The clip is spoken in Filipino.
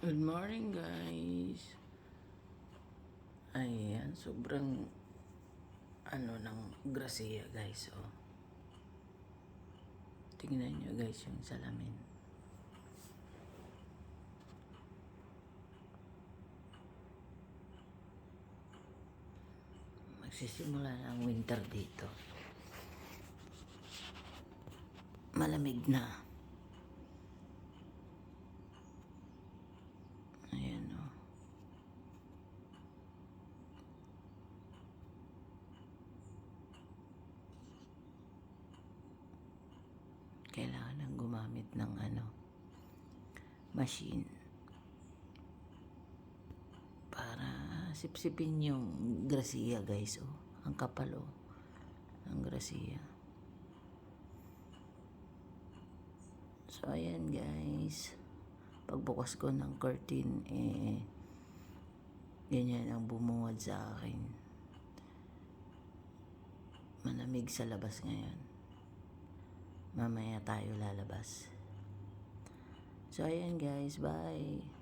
Good morning guys. Ayan, sobrang ano ng grasya guys oh. Tingnan nyo guys yung salamin. Magsisimula na ang winter dito. Malamig na. Ayan o. Kailangan nang gumamit ng ano, machine. Para sipsipin yung grasiya guys oh. Ang kapal oh. Ang grasiya. So ayan guys pagbukas ko ng curtain, eh, ganyan ang bumungad sa akin. Malamig sa labas ngayon. Mamaya tayo lalabas. So, ayan guys. Bye.